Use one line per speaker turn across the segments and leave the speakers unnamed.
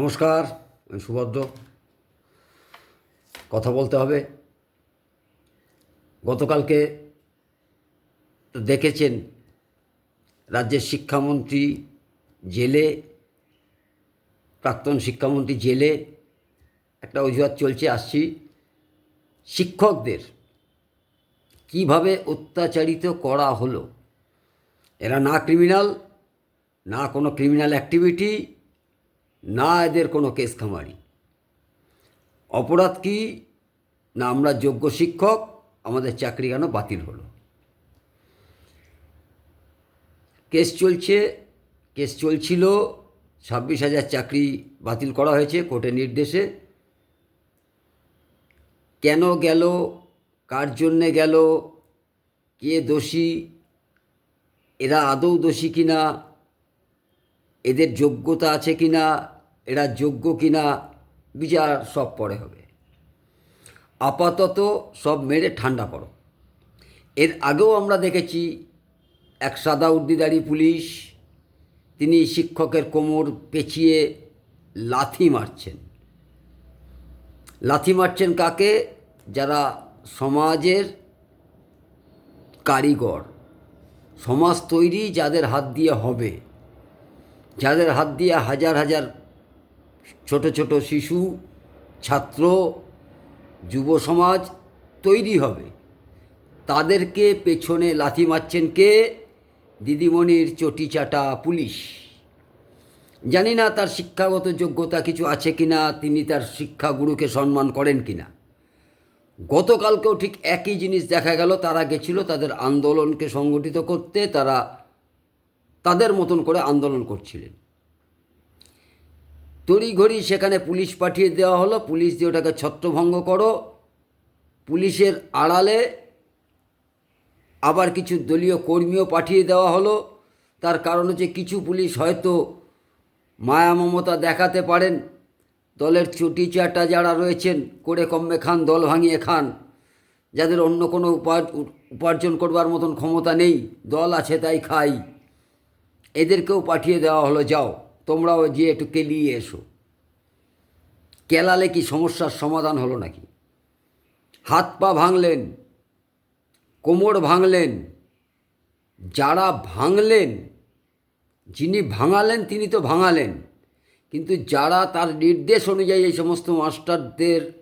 নমস্কার, আমি সুভদ্র। কথা বলতে হবে। গতকালকে দেখেছেন রাজ্যের শিক্ষামন্ত্রী জেলে, প্রাক্তন শিক্ষামন্ত্রী জেলে একটা অজুহাত চলছে, আসছি। শিক্ষকদের কীভাবে অত্যাচারিত করা হলো? এরা না ক্রিমিনাল, না কোনো ক্রিমিনাল অ্যাক্টিভিটি না এদের কোনো কেস খামারি। অপরাধ কি? না, আমরা যোগ্য শিক্ষক, আমাদের চাকরি কেন বাতিল হলো? কেস চলছে, কেস চলছিল, ছাব্বিশ হাজার চাকরি বাতিল করা হয়েছে কোর্টের নির্দেশে। কেন গেল? কার জন্যে গেল? কে দোষী? এরা আদৌ দোষী কিনা? এদের যোগ্যতা আছে কি না, এরা যোগ্য কিনা বিচার সব পরে হবে। আপাতত সব মেরে ঠান্ডা করো। এর আগেও আমরা দেখেছি এক সাদা উর্দিদারি পুলিশ, তিনি শিক্ষকের কোমর পেঁচিয়ে লাথি মারছেন। লাথি মারছেন কাকে? যারা সমাজের কারিগর, সমাজ তৈরি যাদের হাত দিয়ে হবে। যাদের হাত দিয়ে হাজার হাজার ছোট ছোট শিশু, ছাত্র, যুব সমাজ তৈরি হবে, তাদেরকে পেছনে লাথি মারছেন কে? দিদিমণির চটি চাটা পুলিশ। জানি না তার শিক্ষাগত যোগ্যতা কিছু আছে কি না তিনি তার শিক্ষাগুরুকে সম্মান করেন কি না গতকালকেও ঠিক একই জিনিস দেখা গেল, তারা গেছিল তাদের আন্দোলনকে সংগঠিত করতে, তারা তাদের মতন করে আন্দোলন করছিলেন। তড়িঘড়ি সেখানে পুলিশ পাঠিয়ে দেওয়া হলো। পুলিশ দিয়ে ওটাকে ছত্রভঙ্গ করো। পুলিশের আড়ালে আবার কিছু দলীয় কর্মীও পাঠিয়ে দেওয়া হলো। তার কারণ হচ্ছে কিছু পুলিশ হয়তো মায়া মমতা দেখাতে পারেন। দলের চুটি চাটা যারা রয়েছেন, করে কমবে খান, দল ভাঙিয়ে খান। যাদের অন্য কোনো উপা- উপার্জন করবার মতন ক্ষমতা নেই, দল আছে তাই খাই। এদেরকেও পাঠিয়ে দেওয়া হলো, যাও, তোমরাও গিয়ে একটু কেলিয়ে এসো। কেলালে কি সমস্যার সমাধান হলো নাকি? হাত পা ভাঙলেন, কোমর ভাঙলেন, যারা ভাঙলেন, যিনি ভাঙালেন তিনি তো ভাঙালেন, কিন্তু যারা তার নির্দেশ অনুযায়ী এই সমস্ত মাস্টারদের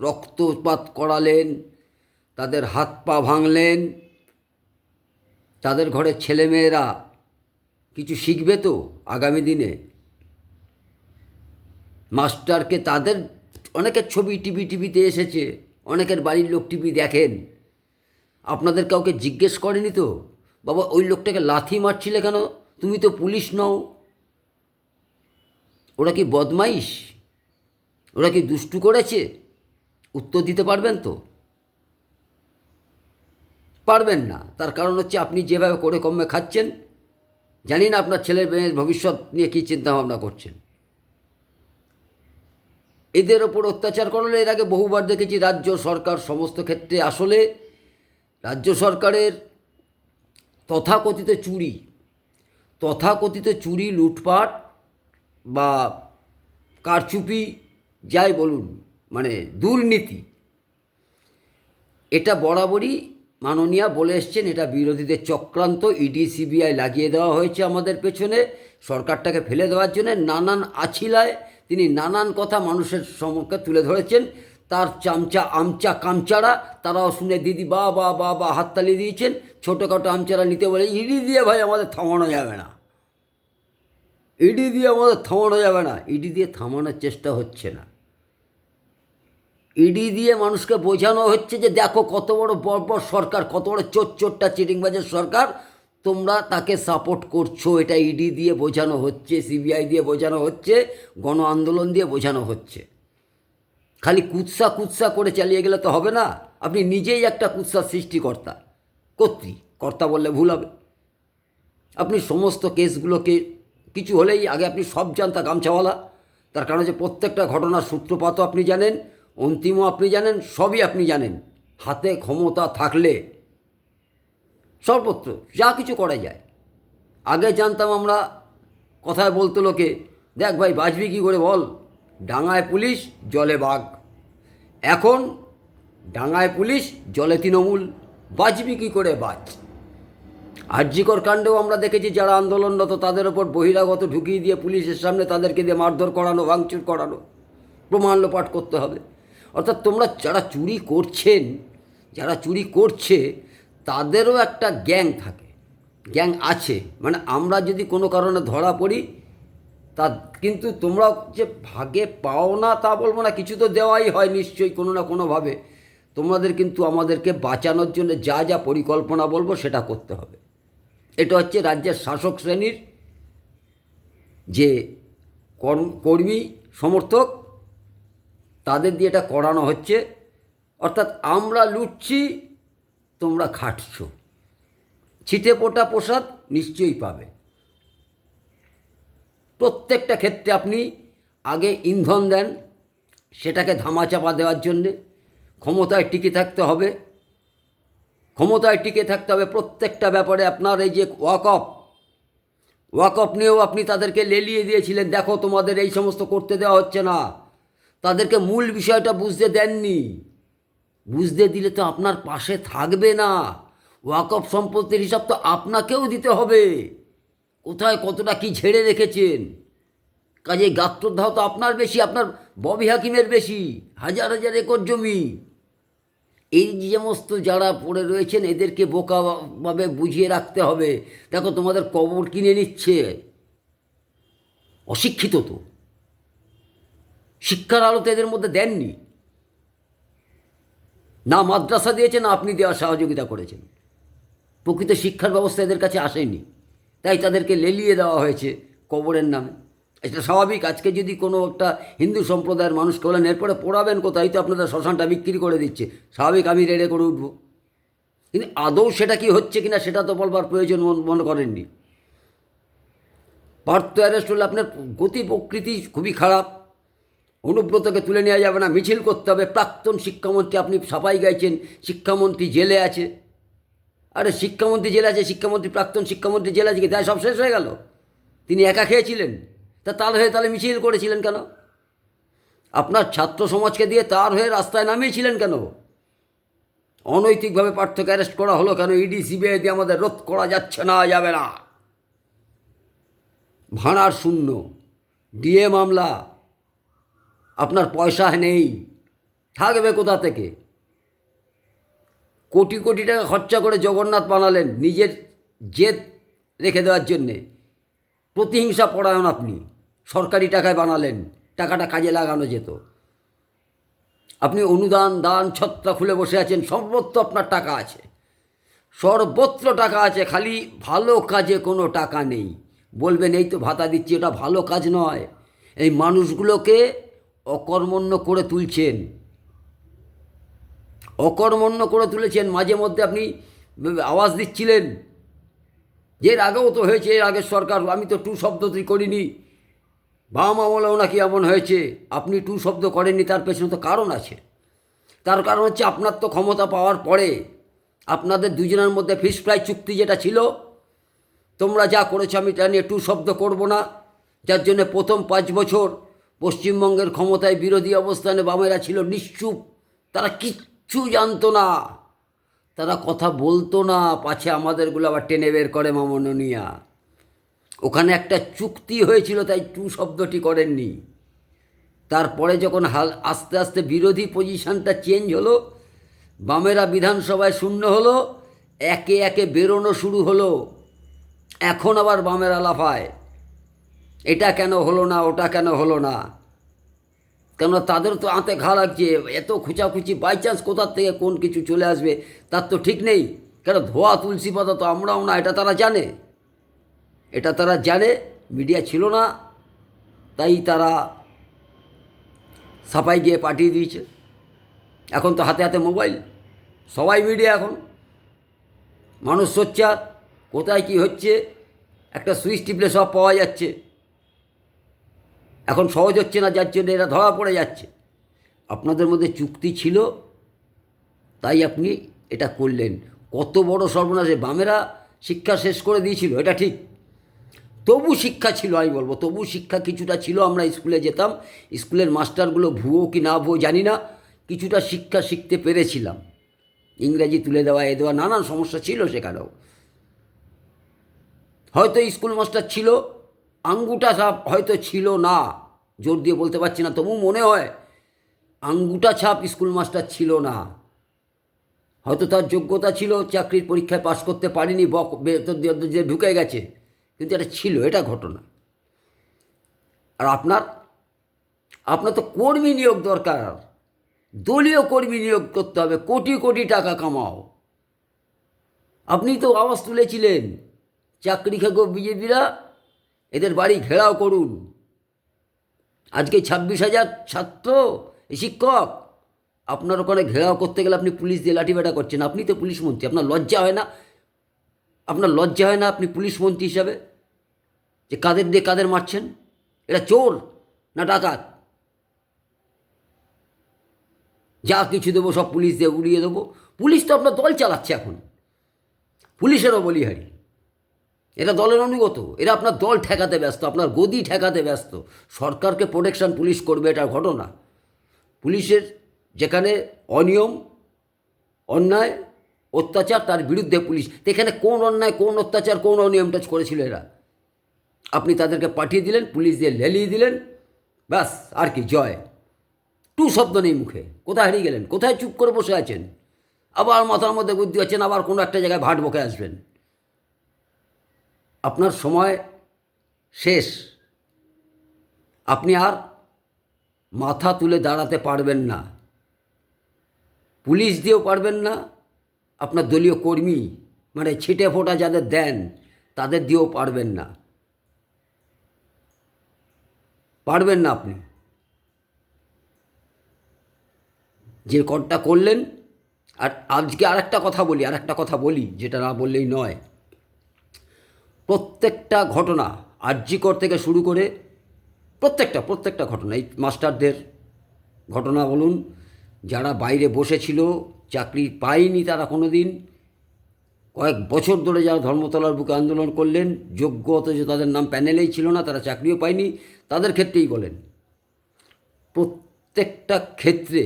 রক্তপাত করালেন, তাদের হাত পা ভাঙলেন, তাদের ঘরের ছেলেমেয়েরা কিছু শিখবে তো আগামী দিনে? মাস্টারকে তাদের, অনেকের ছবি টিভি টিভিতে এসেছে, অনেকের বাড়ির লোক টিভি দেখেন। আপনাদের কাউকে জিজ্ঞেস করেনি তো? বাবা, ওই লোকটাকে লাথি মারছিলে কেন? তুমি তো পুলিশ নও। ওরা কি বদমাইশ? ওরা কি দুষ্টু করেছে? উত্তর দিতে পারবেন তো? পারবেন না। তার কারণ হচ্ছে আপনি যেভাবে করে কমে খাচ্ছেন জানি না আপনার ছেলের মেয়ের ভবিষ্যৎ নিয়ে কী চিন্তাভাবনা করছেন। এদের ওপর অত্যাচার করলে এর আগে বহুবার দেখেছি রাজ্য সরকার সমস্ত ক্ষেত্রে আসলে রাজ্য সরকারের তথাকথিত চুরি তথাকথিত চুরি, লুটপাট বা কারচুপি, যাই বলুন মানে দুর্নীতি, এটা বরাবরই মাননীয়া বলে এসছেন, এটা বিরোধীদের চক্রান্ত, ইডি, সিবিআই লাগিয়ে দেওয়া হয়েছে আমাদের পেছনে। সরকারটাকে ফেলে দেওয়ার জন্য নানান আছিলায় তিনি নানান কথা মানুষের সম্মুখে তুলে ধরেছেন। তার চামচা, আমচা কামচারা তারাও শুনে দিদি বা বা বা বা হাততালি দিয়েছেন। ছোটোখাটো আমচারা নিতে বলে, ইডি দিয়ে ভাই আমাদের থামানো যাবে না। ইডি দিয়ে আমাদের থামানো যাবে না। ইডি দিয়ে থামানোর চেষ্টা হচ্ছে না। ইডি দিয়ে মানুষকে বোঝানো হচ্ছে যে দেখো কত বড় বর্বর সরকার, কত বড় চোর চোরটা চিটিংবাজের সরকার। তোমরা তাকে সাপোর্ট করছ, এটা ইডি দিয়ে বোঝানো হচ্ছে, সিবিআই দিয়ে বোঝানো হচ্ছে, গণ আন্দোলন দিয়ে বোঝানো হচ্ছে। খালি কুৎসা কুৎসা করে চালিয়ে গেলে তো হবে না। আপনি নিজেই একটা কুৎসা সৃষ্টিকর্তা। কর্তৃ কর্তা বললে ভুল হবে। আপনি সমস্ত কেসগুলোকে, কিছু হলেই আগে আপনি সব জানতা গামছাওয়ালা। তার কারণ যে প্রত্যেকটা ঘটনার সূত্রপাতও আপনি জানেন। অন্তিমও আপনি জানেন, সবই আপনি জানেন। হাতে ক্ষমতা থাকলে সর্বত্র যা কিছু করা যায়। আগে জানতাম আমরা কথায় বলতো লোকে, দেখ ভাই, বাঁচবি কী করে বল? ডাঙায় পুলিশ, জলে বাঘ। এখন ডাঙায় পুলিশ, জলে তৃণমূল, বাঁচবি কী করে বাঁচ? আর্যিকর কাণ্ডেও আমরা দেখেছি, যারা আন্দোলনরত, তাদের ওপর বহিরাগত ঢুকিয়ে দিয়ে পুলিশের সামনে তাদেরকে দিয়ে মারধর করানো, ভাঙচুর করানো, প্রমাণ লোপাট করতে হবে। অর্থাৎ তোমরা যারা চুরি করছেন, যারা চুরি করছে, তাদেরও একটা গ্যাং থাকে। গ্যাং আছে। মানে আমরা যদি কোনো কারণে ধরা পড়ি, তা কিন্তু তোমরা যে ভাগে পাও না তা বলব না, কিছু তো দেওয়াই হয় নিশ্চয়ই কোনো না কোনোভাবে। তোমাদের কিন্তু আমাদেরকে বাঁচানোর জন্য যা যা পরিকল্পনা বলব সেটা করতে হবে। এটা হচ্ছে রাজ্যের শাসক শ্রেণির যে কর্ম, সমর্থক তাদের দিয়ে এটা করানো হচ্ছে। অর্থাৎ আমরা লুটছি, তোমরা খাটছ। ছিটে পোটা প্রসাদ নিশ্চয়ই পাবে। প্রত্যেকটা ক্ষেত্রে আপনি আগে ইন্ধন দেন, সেটাকে ধামাচাপা দেওয়ার জন্যে। ক্ষমতায় টিকে থাকতে হবে। ক্ষমতায় টিকে থাকতে হবে প্রত্যেকটা ব্যাপারে আপনার এই যে ওয়াকফ ওয়াকফ নিয়েও আপনি তাদেরকে লেলিয়ে দিয়েছিলেন, দেখো তোমাদের এই সমস্ত করতে দেওয়া হচ্ছে না। তাদেরকে মূল বিষয়টা বুঝতে দেননি। বুঝতে দিলে তো আপনার পাশে থাকবে না। ওয়াকফ সম্পত্তির হিসাব তো আপনাকেও দিতে হবে। কোথায় কতটা কি ঝেড়ে রেখেছেন? কাজে গাত্রদাহ তো আপনার বেশি, আপনার ববি হাকিমের বেশি, হাজার হাজার একর জমি। এই যে সমস্ত যারা পড়ে রয়েছেন, এদেরকে বোকাভাবে বুঝিয়ে রাখতে হবে। দেখো, তোমাদের কবর কিনে নিচ্ছে। অশিক্ষিত তো। শিক্ষার আলো তো এদের মধ্যে দেননি। না মাদ্রাসা দিয়েছে, না আপনি দেওয়ার সহযোগিতা করেছেন। প্রকৃত শিক্ষার ব্যবস্থা এদের কাছে আসেনি। তাই তাদেরকে লেলিয়ে দেওয়া হয়েছে কবরের নামে। এটা স্বাভাবিক। আজকে যদি কোনো একটা হিন্দু সম্প্রদায়ের মানুষকে বলেন, এরপরে পড়াবেন কোথায়? তো আপনাদের শ্মশানটা বিক্রি করে দিচ্ছে। স্বাভাবিক, আমি রেড়ে করে উঠবো। কিন্তু আদৌ সেটা কি হচ্ছে কিনা, সেটা তো বলবার প্রয়োজন মনে করেননি। পার্থ অ্যারেস্ট হলে আপনার গতি প্রকৃতি খুবই খারাপ। অনুব্রতকে তুলে নেওয়া যাবে না, মিছিল করতে হবে। প্রাক্তন শিক্ষামন্ত্রী আপনি সাফাই গাইছেন, শিক্ষামন্ত্রী জেলে আছে। আরে শিক্ষামন্ত্রী জেলে আছে, শিক্ষামন্ত্রী, প্রাক্তন শিক্ষামন্ত্রী জেলে আছে তাই সব শেষ হয়ে গেল। তিনি একা খেয়েছিলেন। তা তার হয়ে তাহলে মিছিল করেছিলেন কেন? আপনার ছাত্র সমাজকে দিয়ে তার হয়ে রাস্তায় নামিয়েছিলেন কেন? অনৈতিকভাবে পার্থক্য অ্যারেস্ট করা হলো কেন? ইডি, সিবিআই দিয়ে আমাদের রোধ করা যাচ্ছে না, যাবে না। ভাড়ার শূন্য। ডিএ মামলা। আপনার পয়সা নেই। থাকবে কোথা থেকে? কোটি কোটি টাকা খরচা করে জগন্নাথ বানালেন নিজের জেদ রেখে দেওয়ার জন্যে। প্রতিহিংসা পরায়ণ আপনি। সরকারি টাকায় বানালেন, টাকাটা কাজে লাগানো যেত। আপনি অনুদান, দান, ছত্রা খুলে বসে আছেন সর্বত্র আপনার টাকা আছে। সর্বত্র টাকা আছে, খালি ভালো কাজে কোনো টাকা নেই। বলবেন, এই তো ভাতা দিচ্ছি, ওটা ভালো কাজ নয়। এই মানুষগুলোকে অকর্মণ্য করে তুলছেন। অকর্মণ্য করে তুলেছেন। মাঝে মধ্যে আপনি আওয়াজ দিচ্ছিলেন যে এর আগেও তো হয়েছে এর আগের সরকার, আমি তো টু শব্দটি করিনি। বাম আমলেও নাকি এমন হয়েছে, আপনি টু শব্দ করেননি, তার পেছনে তো কারণ আছে। তার কারণ হচ্ছে আপনার তো ক্ষমতা পাওয়ার পরে আপনাদের দুজনের মধ্যে ফিস ফ্রাই চুক্তি যেটা ছিল, তোমরা যা করেছ আমি তা নিয়ে টু শব্দ করব না, যার জন্য প্রথম পাঁচ বছর পশ্চিমবঙ্গের ক্ষমতায় বিরোধী অবস্থানে বামেরা ছিল নিশ্চুপ। তারা কিচ্ছু জানতো না। তারা কথা বলতো না। পাছে আমাদেরগুলো আবার টেনে বের করে মামনিয়া ওখানে একটা চুক্তি হয়েছিল, তাই টু শব্দটি করেননি। তারপরে যখন হাল, আস্তে আস্তে বিরোধী পজিশানটা চেঞ্জ হলো, বামেরা বিধানসভায় শূন্য হলো, একে একে বেরোনো শুরু হলো। এখন আবার বামেরা লাফায়। এটা কেন হলো না, ওটা কেন হলো না? কেননা তাদের তো আঁতে ঘা লাগছে, এত খুচাখুচি বাই চান্স কোথার থেকে কোন কিছু চলে আসবে, তার তো ঠিক নেই। কেন ধোয়া তুলসী পাতা তো আমরাও না, এটা তারা জানে। এটা তারা জানে মিডিয়া ছিল না, তাই তারা সাফাই গিয়ে পাঠিয়ে দিয়েছে। এখন তো হাতে হাতে মোবাইল সবাই মিডিয়া এখন। মানুষ সোচ্চার, কোথায় কি হচ্ছে, একটা সুইচ টিপলে সব পাওয়া যাচ্ছে। এখন সহজ হচ্ছে না, যার জন্য এরা ধরা পড়ে যাচ্ছে। আপনাদের মধ্যে চুক্তি ছিল, তাই আপনি এটা করলেন। কত বড় সর্বনাশে বামেরা শিক্ষা শেষ করে দিয়েছিল, এটা ঠিক। তবু শিক্ষা ছিল, আমি বলব, তবু শিক্ষা কিছুটা ছিল, আমরা স্কুলে যেতাম। স্কুলের মাস্টারগুলো ভুয়ো কি না ভুয়ো জানি না, কিছুটা শিক্ষা শিখতে পেরেছিলাম। ইংরেজি তুলে দেওয়া, এ দেওয়া, নানান সমস্যা ছিল সেখানেও। হয়তো স্কুল মাস্টার ছিল আঙ্গুটা ছাপ হয়তো ছিল না। জোর দিয়ে বলতে পারছি না তবু মনে হয় আঙ্গুটা ছাপ স্কুল মাস্টার ছিল না। হয়তো তার যোগ্যতা ছিল, চাকরির পরীক্ষায় পাশ করতে পারিনি, বক দিয়ে ঢুকে গেছে, কিন্তু এটা ছিল, এটা ঘটনা। আর আপনার আপনার তো কর্মী নিয়োগ দরকার। দলীয় কর্মী নিয়োগ করতে হবে, কোটি কোটি টাকা কামাও। আপনি তো আওয়াজ তুলেছিলেন, চাকরি খেগো বিজেপিরা এদের বাড়ি ঘেরাও করুন। আজকে ছাব্বিশ হাজার ছাত্র শিক্ষক। আপনার ওখানে ঘেরাও করতে গেলে আপনি পুলিশ দিয়ে লাঠিবেটা করছেন। আপনি তো পুলিশ মন্ত্রী, আপনার লজ্জা হয় না? আপনার লজ্জা হয় না আপনি পুলিশ মন্ত্রী হিসাবে? যে কাদের দিয়ে কাদের মারছেন? এটা চোর না ডাকাত? যা কিছু দেবো সব পুলিশ দিয়ে উড়িয়ে দেবো। পুলিশ তো আপনার দল চালাচ্ছে এখন। পুলিশেরও বলিহারি এরা দলের অনুগত এরা আপনার দল ঠেকাতে ব্যস্ত, আপনার গদি ঠেকাতে ব্যস্ত। সরকারকে প্রোটেকশন পুলিশ করবে, এটা ঘটনা। পুলিশের যেখানে অনিয়ম, অন্যায়, অত্যাচার, তার বিরুদ্ধে পুলিশ। এখানে কোন অন্যায়, কোন অত্যাচার, কোন অনিয়মটা করেছিল এরা? আপনি তাদেরকে পাঠিয়ে দিলেন, পুলিশ দিয়ে লেলিয়ে দিলেন, ব্যাস, আর কি, জয়। টু শব্দ নেই মুখে। কোথায় হারিয়ে গেলেন? কোথায় চুপ করে বসে আছেন? আবার মাথার মধ্যে বুদ্ধি আছেন আবার কোনো একটা জায়গায় ভাট বকে আসবেন। আপনার সময় শেষ। আপনি আর মাথা তুলে দাঁড়াতে পারবেন না। পুলিশ দিয়েও পারবেন না, আপনার দলীয় কর্মী মানে ছিটে ফোটা যাদের দেন, তাদের দিয়েও পারবেন না। পারবেন না আপনি। যে করটা করলেন, আর আজকে আর একটা কথা বলি আর একটা কথা বলি, যেটা না বললেই নয়। প্রত্যেকটা ঘটনা আর্যিকর থেকে শুরু করে প্রত্যেকটা প্রত্যেকটা ঘটনা, এই মাস্টারদের ঘটনা বলুন, যারা বাইরে বসেছিল, চাকরি পায়নি তারা কোনো দিন কয়েক বছর ধরে যারা ধর্মতলার বুকে আন্দোলন করলেন, যোগ্য অথচ তাদের নাম প্যানেলেই ছিল না, তারা চাকরিও পায়নি, তাদের ক্ষেত্রেই বলেন। প্রত্যেকটা ক্ষেত্রে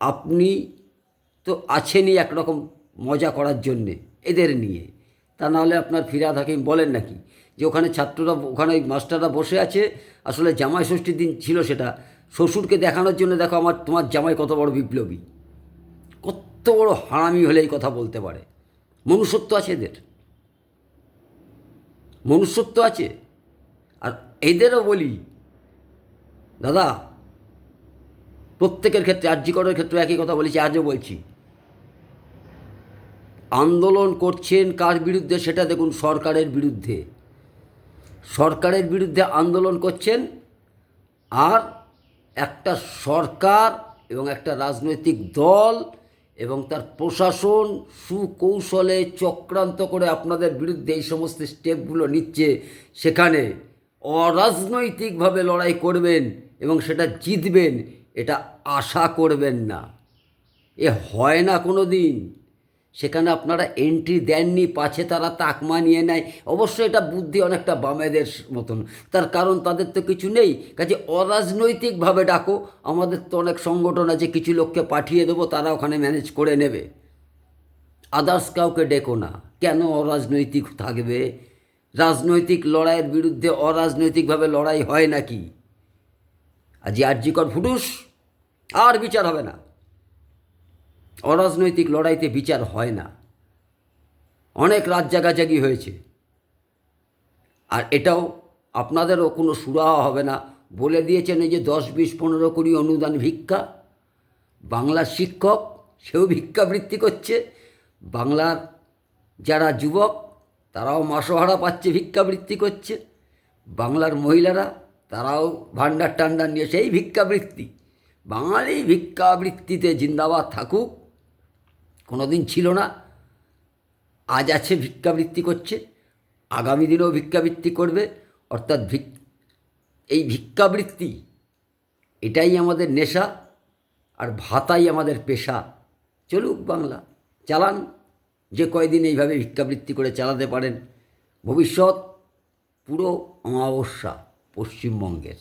আপনি তো আছেনই একরকম মজা করার জন্যে, এদের নিয়ে। তা নাহলে আপনার ফিরাদ হাকিম বলেন নাকি যে ওখানে ছাত্ররা, ওখানে ওই মাস্টাররা বসে আছে, আসলে জামাই ষষ্ঠীর দিন ছিল সেটা। শ্বশুরকে দেখানোর জন্য দেখো আমার, তোমার জামাই কত বড় বিপ্লবী। কত বড় হারামি হলে এই কথা বলতে পারে। মনুষ্যত্ব আছে এদের। মনুষ্যত্ব আছে। আর এদেরও বলি, দাদা, প্রত্যেকের ক্ষেত্রে, আর্যিকরের ক্ষেত্রে একই কথা বলেছি, আজও বলছি। আন্দোলন করছেন কার বিরুদ্ধে সেটা দেখুন সরকারের বিরুদ্ধে। সরকারের বিরুদ্ধে আন্দোলন করছেন আর একটা সরকার এবং একটা রাজনৈতিক দল এবং তার প্রশাসন সুকৌশলে চক্রান্ত করে আপনাদের বিরুদ্ধে এই সমস্ত স্টেপগুলো নিচ্ছে। সেখানে অরাজনৈতিকভাবে লড়াই করবেন এবং সেটা জিতবেন, এটা আশা করবেন না। এ হয় না কোনো দিন সেখানে আপনারা এন্ট্রি দেননি, পাছে তারা তাক মানিয়ে নেয়। অবশ্যই এটা বুদ্ধি অনেকটা বামেদের মতন। তার কারণ তাদের তো কিছু নেই। কাজে অরাজনৈতিকভাবে ডাকো, আমাদের তো অনেক সংগঠন আছে, কিছু লোককে পাঠিয়ে দেবো, তারা ওখানে ম্যানেজ করে নেবে। আদার্স কাউকে ডেকো না। কেন অরাজনৈতিক থাকবে? রাজনৈতিক লড়াইয়ের বিরুদ্ধে অরাজনৈতিকভাবে লড়াই হয় নাকি? আজ আর্যিকর ফুটুস, আর বিচার হবে না। অরাজনৈতিক লড়াইতে বিচার হয় না। অনেক রাত জাগাজাগি হয়েছে। আর এটাও আপনাদেরও কোনো সুরাহা হবে না। বলে দিয়েছেন এই যে দশ, বিশ, পনেরো কোটি অনুদান ভিক্ষা। বাংলার শিক্ষক, সেও ভিক্ষাবৃত্তি করছে। বাংলার যারা যুবক, তারাও মাসোহারা পাচ্ছে ভিক্ষাবৃত্তি করছে। বাংলার মহিলারা, তারাও ভাণ্ডার টান্ডার নিয়ে সেই ভিক্ষাবৃত্তি বাঙালি ভিক্ষাবৃত্তিতে জিন্দাবাদ থাকুক। কোনো দিন ছিল না। আজ আছে ভিক্ষাবৃত্তি করছে। আগামী দিনেও ভিক্ষাবৃত্তি করবে। অর্থাৎ ভিক, এই ভিক্ষাবৃত্তি, এটাই আমাদের নেশা আর ভাতাই আমাদের পেশা। চলুক বাংলা, চালান। যে কয়দিন এইভাবে ভিক্ষাবৃত্তি করে চালাতে পারেন, ভবিষ্যৎ পুরো অমাবস্যা পশ্চিমবঙ্গের।